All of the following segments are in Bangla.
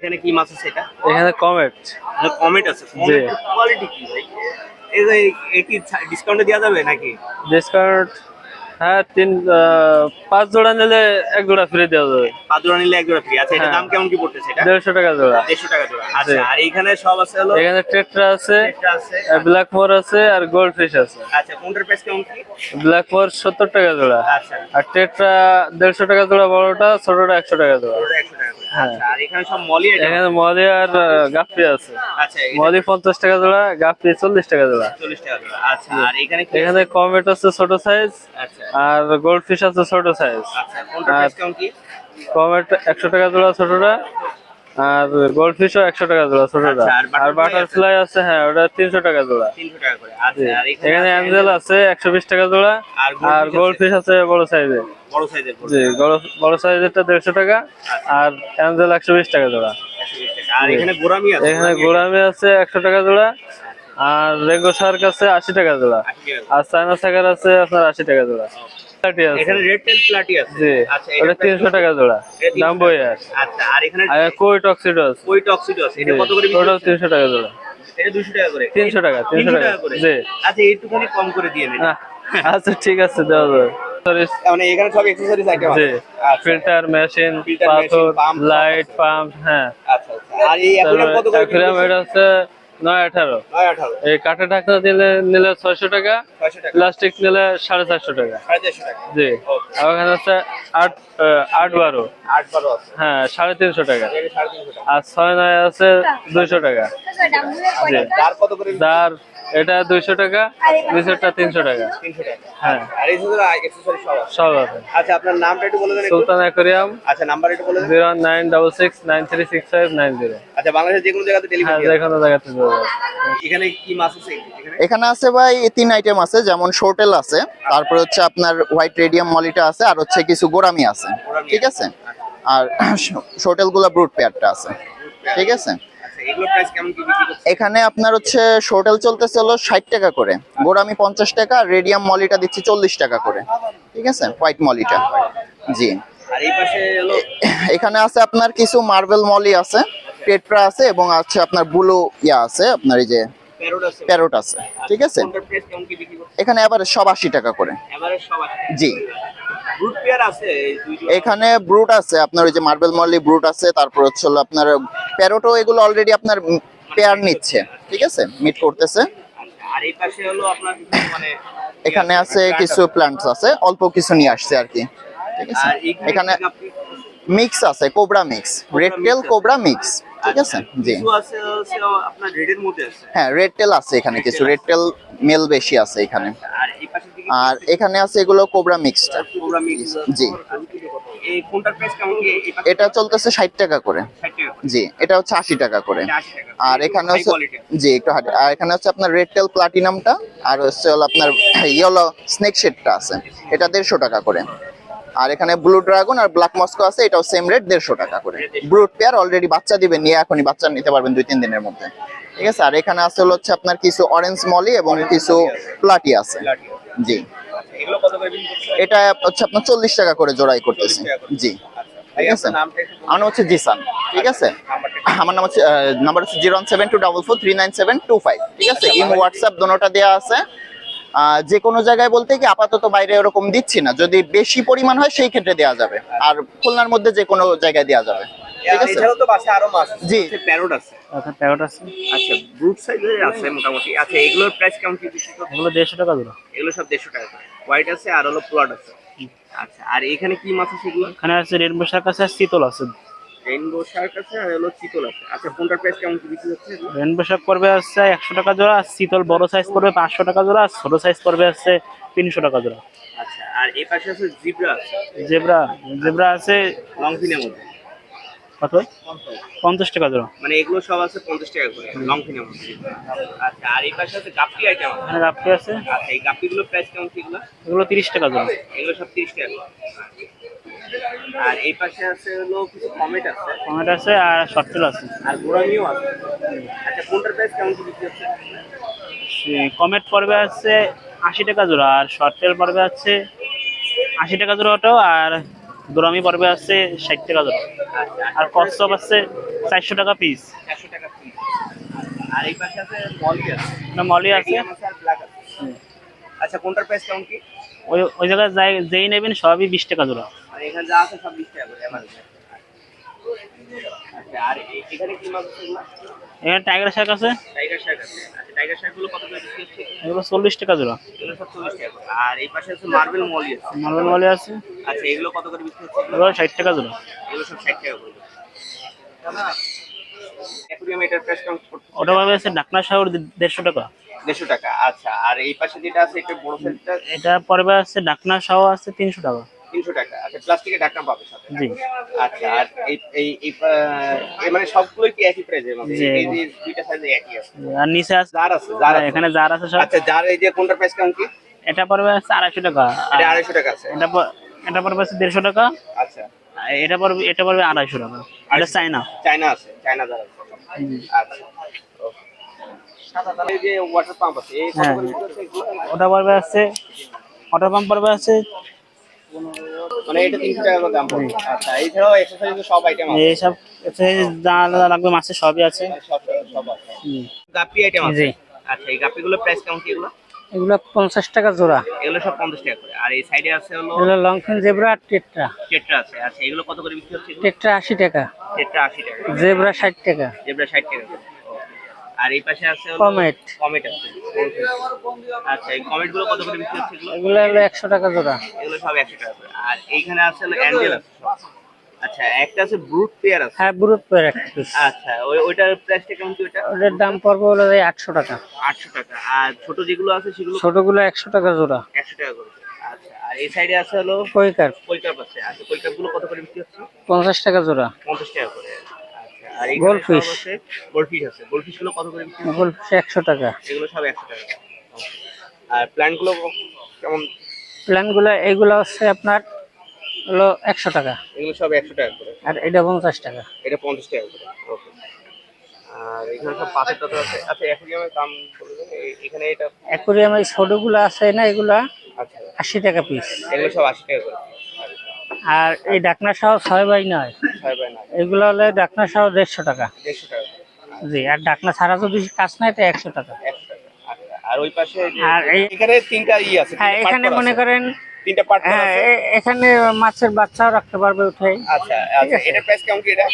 এখানে কি মাছ আছে এটা? এখানে কমেট। কমেট আছে। কোয়ালিটি কি? ভাই এই যে এটি ডিসকাউন্টে দেওয়া যাবে নাকি? ডিসকাউন্ট হ্যাঁ তিন পাঁচ জোড়া নিলে এক জোড়া ফ্রি দেওয়া যাবে। পাঁচ জোড়া নিলে এক জোড়া ফ্রি আচ্ছা এটা হ্যাঁ। দাম কেমন কি পড়তেছে এটা? দেড়শো টাকা জোড়া। দেড়শো টাকা জোড়া। আচ্ছা আর এইখানে সব আছে হলো? এখানে টেট্রা আছে ব্ল্যাক মোর আছে আর গোল্ড ফিশ আছে। আচ্ছা কোনটার প্রাইস কেমন কি? ব্ল্যাক মোর সত্তর টাকা জোড়া। আচ্ছা। আর টেট্রা দেড়শো টাকা জোড়া বড়টা ছোটটা একশো টাকা জোড়া। ওটা একশো টাকা হ্যাঁ। আচ্ছা আর এখানে সব মলি এখানে আর গাপ্পি আছে। আচ্ছা মলি পঞ্চাশ টাকা জোড়া গাপ্পি চল্লিশ টাকা জোড়া। চল্লিশ টাকা জোড়া। আচ্ছা এখানে এখানে কমেট আছে ছোট সাইজ আচ্ছা। আর গোল্ড ফিশ আছে ছোট সাইজ আচ্ছা একশো টাকা জোড়া ছোটটা আর গোল্ড ফিশও একশো টাকা জোড়া ছোটটা। আচ্ছা, আর বাটারফ্লাই আছে হ্যাঁ ওটা তিনশো টাকা জোড়া। আচ্ছা এখানে অ্যাঞ্জেল আছে একশো বিশ টাকা জোড়া আর গোল্ড ফিশ আছে। বড় সাইজের বড় জি বড়- বড় সাইজেরটা দেড়শো টাকা আর অ্যাঞ্জেল একশো বিশ টাকা জোড়া। এখানে গোরামি আছে একশো টাকা জোড়া আর রেগো শার্ক আছে আশি টাকা জোড়া। আর চায়না সাকার আছে আপনার আশি টাকা জোড়া। প্লাটি আছে। এখানে রেড টেল প্লাটি আছে। জি। আচ্ছা ওটা তিনশো টাকা জোড়া। এটা 300 দাম বই আর আচ্ছা আর এখানে আর কই টক্সিডো আছে? কই টক্সিডো আছে? এটা কত করে বিক্রি ওটাও হচ্ছে? তিনশো টাকা জোড়া। এটা 200 টাকা করে। 300 টাকা, 300 300 টাকা। করে? জি। আচ্ছা একটুখানি কম করে দিয়ে আচ্ছা ঠিক আছে দেওয়া যাবে। মানে এখানে সব অ্যাকসেসরিজ আইটেম আছে। আচ্ছা। ফিল্টার মেশিন পাথর লাইট পাম্প হ্যাঁ। আচ্ছা আচ্ছা। আর এই কত করে এটা হচ্ছে নয় আঠারো। এই ঢাকনা দিলে নিলে ছয়শো টাকা 600 প্লাস্টিক নিলে সাড়ে চারশো টাকা। জি। আর ওখানে হচ্ছে আট আট বারো। 8 12 আছে। হ্যাঁ সাড়ে তিনশো টাকা। এটা 350 টাকা। আর ছয় নয় আছে দুইশো টাকা। জি। দার এটা দুইশো টাকা দুইশোটা তিনশো টাকা। হ্যাঁ। সব আছে? আচ্ছা আপনার নামটা একটু বলে দেন সুলতান অ্যাকোরিয়াম। আচ্ছা নাম্বার একটু বলে zero nine double six nine three six five nine zero. আচ্ছা বাংলাদেশের যে কোনো জায়গাতে হ্যাঁ ডেলিভারি যে কোনো জায়গাতে এখানে কি মাছ আছে? এখানে? এখানে আছে ভাই তিন আইটেম আছে যেমন শোটেল আছে তারপরে হচ্ছে আপনার হোয়াইট রেডিয়াম মলিটা আছে আর হচ্ছে কিছু গোরামি আছে। ঠিক আছে? আর শোটেলগুলা ব্রুট পেয়ারটা আছে। ঠিক আছে? এখানে আপনার হচ্ছে শোটেল চলতেছে হলো ষাট টাকা করে। গোরামি পঞ্চাশ টাকা আর রেডিয়াম মলিটা দিচ্ছি চল্লিশ টাকা করে। ঠিক আছে? হোয়াইট মলিটা। জি। এখানে আছে আপনার কিছু মার্বেল মলি আছে। টেট্রা আছে এবং আছে আপনার ব্লু ইয়া আছে আপনার এই যে প্যারোট আছে। ঠিক আছে? এখানে আবার সব আশি টাকা করে। জি। এখানে ব্রুট আছে আপনার ওই যে মার্বেল মলি ব্রুট আছে তারপর হচ্ছে আপনার প্যারোটো এগুলো অলরেডি আপনার পেয়ার নিচ্ছে ঠিক আছে? মিট করতেছে। মানে এখানে আছে কিছু প্ল্যান্টস আছে অল্প কিছু নিয়ে আসছে আর কি ঠিক আছে? এখানে মিক্স আছে cobra mix. Red tail cobra mix ঠিক আছে? জি। কিছু আছে হচ্ছে আপনার রেডের মধ্যে আছে? হ্যাঁ রেড টেল আছে এখানে কিছু। রেড টেল মেল বেশি আছে এখানে। আর এই পাশে দিকে আর এখানে আছে এগুলো কোবরা মিক্সটা জি। এটা চলতেছে ষাট টাকা করে। 60 টাকা জি এটা হচ্ছে আশি টাকা করে। 80 টাকা আর এখানে হচ্ছে জি একটু আর এখানে হচ্ছে আপনার রেড টেল প্লাটিনামটা আর হচ্ছে হলো আপনার ইয়েলো স্নেক শেডটা আছে। এটা দেড়শো টাকা করে। আর এখানে ব্লু ড্রাগন আর ব্ল্যাক মস্কো আছে এটাও সেম রেট দেড়শো টাকা করে। ব্রুট পেয়ার অলরেডি বাচ্চা দিবেন নিয়ে এখনই বাচ্চা নিতে পারবেন দুই তিন দিনের মধ্যে। ঠিক আছে? আর এখানে আছে হলো হচ্ছে আপনার কিছু অরেঞ্জ মলি এবং কিছু প্লাটি আছে। জি। আচ্ছা, এটা হচ্ছে আপনার চল্লিশ টাকা করে জোড়াই করতেছে। জি। ঠিক আছে। আমার নাম হচ্ছে জিসান। ঠিক আছে? আমার নাম হচ্ছে নাম্বার হচ্ছে zero seven two double four three nine seven two five. ঠিক আছে? ইম হোয়াটসঅ্যাপ দোনোটা দেওয়া আছে। যে কোনো জায়গায় বলতে কি আপাতত বাইরে ওরকম দিচ্ছি না। যদি বেশি পরিমাণ হয় সেই ক্ষেত্রে দেওয়া যাবে। আর খুলনার মধ্যে যে কোনো জায়গায় দেওয়া যাবে। আর আছে? এছাড়াও তো বাসে আরও মাছ আছে। জি। হচ্ছে প্যারোট আছে। আচ্ছা আছে। আচ্ছা ব্রুট সাইজের আছে মোটামুটি। আচ্ছা এগুলোর প্রাইস কেমন কি বিক্রি করছে দেড়শো টাকা জোড়া এগুলো সব দেড়শো টাকা হোয়াইট আছে আর হলো প্লট আছে। আচ্ছা আর এখানে কি মাছ আছে এগুলো এখানে আছে চিতল আছে। রেইনবো শার্ক আছে আর হলো চিতল আছে। আচ্ছা কোনটার প্রাইস কেমন কি বিক্রি হচ্ছে? রেনবো শাক পড়বে হচ্ছে একশো টাকা জোড়া আর চিতল বড় সাইজ পড়বে পাঁচশো টাকা জোড়া আর ছোট সাইজ পড়বে হচ্ছে তিনশো টাকা জোড়া। আচ্ছা আর এই পাশে আছে জিব্রা জেব্রা জেব্রা আছে লং ফিনের মধ্যে। কত? পঞ্চাশ টাকা জোড়া। মানে এগুলো সব আছে পঞ্চাশ টাকা করে লং ফিনের মধ্যে। আচ্ছা আর এই পাশে আছে গাপ্পি আইটেম এখানে রাপটি আছে। আচ্ছা এই গাপ্পিগুলোর প্রাইস কেমন কি এগুলো এগুলো তিরিশ টাকা জোড়া। এগুলো সব তিরিশ টাকা। আর এই পাশে আছে হলো কিছু কমেট আছে। টমেটো আছে আর শর্টেল আছে। আর গোড়ামিও আছে। আচ্ছা কোনটার প্রাইস কেমন কি বিক্রি হচ্ছে? কমেট পড়বে আছে আশি টাকা জোড়া আর শর্টেল পড়বে আছে আশি টাকা জোড়া ওটাও আর দোরামি পড়বে আছে ষাট টাকা জোড়া। আচ্ছা আর কচ্ছপ আছে চারশো টাকা পিস চারশো টাকা পিস আর এই পাশে আছে মলি আছে। মলি আছে। আচ্ছা কোনটার প্রাইস কেমন কি? ওই ওই জায়গায় যাই যেই নেবেন সবই বিশ টাকা জোড়া। মানে এখানে যা আছে সব বিশ টাকা করে আচ্ছা আর এখানে কি মাছ এখানে টাইগার শাক আছে। টাইগার শাক আছে। আচ্ছা টাইগার শাকগুলো কত করে বিক্রি হচ্ছে? এগুলো চল্লিশ টাকা জোড়া। এগুলো সব চল্লিশ টাকা আর এই পাশে আছে মার্বেল মলি আছে। মলি আছে। আচ্ছা এগুলো কত করে বিক্রি হচ্ছে? এগুলো? এগুলো ষাট টাকা জোড়া। এগুলো সব ষাট টাকা করে। অ্যাকুরিয়াম এটার প্রাইস কেমন? ওটা পাবে আছে ডাকনা শাহর দেড়শো টাকা। দেড়শো টাকা। আচ্ছা আর এই পাশে যেটা আছে এটা বড় সাইজটা এটা পড়বে আছে ডাকনা শাহ আছে তিনশো টাকা। তিনশো টাকা। আচ্ছা প্লাস্টিকের ঢাকনা পাবে সাথে? জি। আচ্ছা আর এই এই মানে সবগুলোই কি একই প্রাইসের মধ্যে? এই যে দুইটা সাইজে একই আছে। আর নিচে আছে জার আছে জার এখানে জার আছে সব আচ্ছা জার এই যে কোনটার প্রাইস কেমন কি? এটা পড়বে আছে আড়াইশো টাকা। এটা আড়াইশো টাকা আছে। এটা এটা পড়বে আছে দেড়শো টাকা। আচ্ছা। এটা পড়বে এটা পড়বে আড়াইশো টাকা। এটা চায়না। আছে চায়না জার আছে। আচ্ছা। হ্যাঁ। ওটা পড়বে আছে ওটার পাম্প পড়বে আছে মানে এটা টাকা করে দাম পড়বে। আচ্ছা এছাড়াও এক্সারসাইজ সব আইটেম আছে? এইসব যা যা লাগবে মাছের সবই আছে। সব সব আছে। হুম। গাপ্পি আইটেম আছে? আচ্ছা এই গাপ্পিগুলোর প্রাইস কেমন কি এগুলো? এগুলো পঞ্চাশ টাকা জোড়া। এগুলো সব পঞ্চাশ টাকা করে। আর এই সাইডে আছে হলো এগুলো লংফিন জেব্রা আর টেট্রা। আছে। আচ্ছা এগুলো কত করে বিক্রি হচ্ছে টেট্রা আশি টাকা। চেট্রা আশি টাকা। জেব্রা ষাট টাকা। জেব্রা ষাট টাকা করে। আর এই পাশে আছে কমেট কমেট আছে। আচ্ছা এই কমেটগুলো কত করে বিক্রি হচ্ছে এগুলো? হলো একশো টাকা জোড়া। এগুলো সব একশো টাকা করে। আর এইখানে আছে হলো অ্যাঞ্জেল আছে আচ্ছা একটা আছে ব্রুট পেয়ার আছে। হ্যাঁ ব্রুট পেয়ার এক পিস আচ্ছা ওই ওইটার প্রাইসটা কেমন কি ওটা ওটার দাম পড়বে হলো এই আটশো টাকা। আটশো টাকা। আর ছোট যেগুলো আছে সেগুলো? ছোটগুলো একশো টাকা জোড়া। একশো টাকা করে। আচ্ছা আর এই সাইডে আছে হলো? কৈকার কৈকাপ আছে। আচ্ছা কৈকাপগুলো কত করে বিক্রি হচ্ছে? পঞ্চাশ টাকা জোড়া। পঞ্চাশ টাকা করে। আর এই Goldfish। গোল্ডফিশ আছে। গোল্ডফিশগুলো কত করে বিক্রি? গোলফিশ একশো টাকা। এগুলো সব একশো টাকা। আর প্ল্যান্টগুলো কেমন? প্ল্যানগুলো এইগুলো হচ্ছে আপনার হলো একশো টাকা। এগুলো সব একশো টাকা করে। আর এটা পঞ্চাশ টাকা। এটা পঞ্চাশ টাকা করে। ওকে আর এখানে সব পাথর টাথর আছে। আচ্ছা অ্যাকুরিয়ামের দাম বলবেন এই- এখানে এটা অ্যাকুরিয়াম ছোটগুলো আছে না এগুলা? আচ্ছা। আশি টাকা পিস এগুলো সব আশি টাকা করে। আর এই ডাকনা সহ ছয় বাই নয় ছয় বাই নয়। এগুলো হলে ডাকনা সহ দেড়শো টাকা। দেড়শো টাকা জি আর ডাকনা ছাড়া যদি কাজ নাই তো একশো টাকা। আচ্ছা, আর ওই পাশে আর এখানে তিনটা ই আছে হ্যাঁ এখানে মনে করেন তিনটা পার্ট হ্যাঁ এখানে মাছের বাচ্চাও রাখতে পারবে উঠে। আচ্ছা আচ্ছা এটা প্রাইস কেমন কি এটা?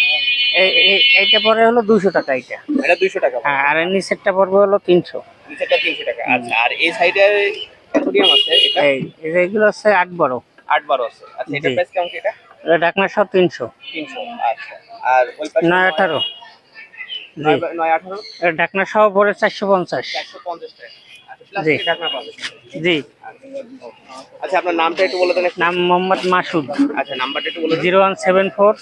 এই- এই- এইটা পরে হলো দুশো টাকা এটা এটা টাকা হ্যাঁ আর নিচেরটা পড়বে হলো তিনশো। নিচেরটা তিনশো টাকা। আচ্ছা আর এই সাইডে অ্যাকুরিয়াম আছে এটা? এই এই এগুলো হচ্ছে আট বড়। আট বারো আছে। আচ্ছা এটা প্রাইস কেমন কি এটা? এটা ডাকনা সহ তিনশো। আচ্ছা। আর নয় আঠারো। জি ডাকনা সহ পড়ে চারশো পঞ্চাশ। আচ্ছা ঢাকনা পাবে জি। আচ্ছা আপনার নামটা একটু বলে দেন। নাম মোহাম্মদ মাসুদ। আচ্ছা নাম্বারটা একটু বলে zero one seven four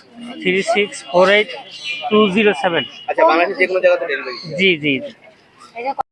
three six four eight two zero seven. আচ্ছা বাংলাদেশের যে কোনো জায়গাতে ডেলিভারি জি জি।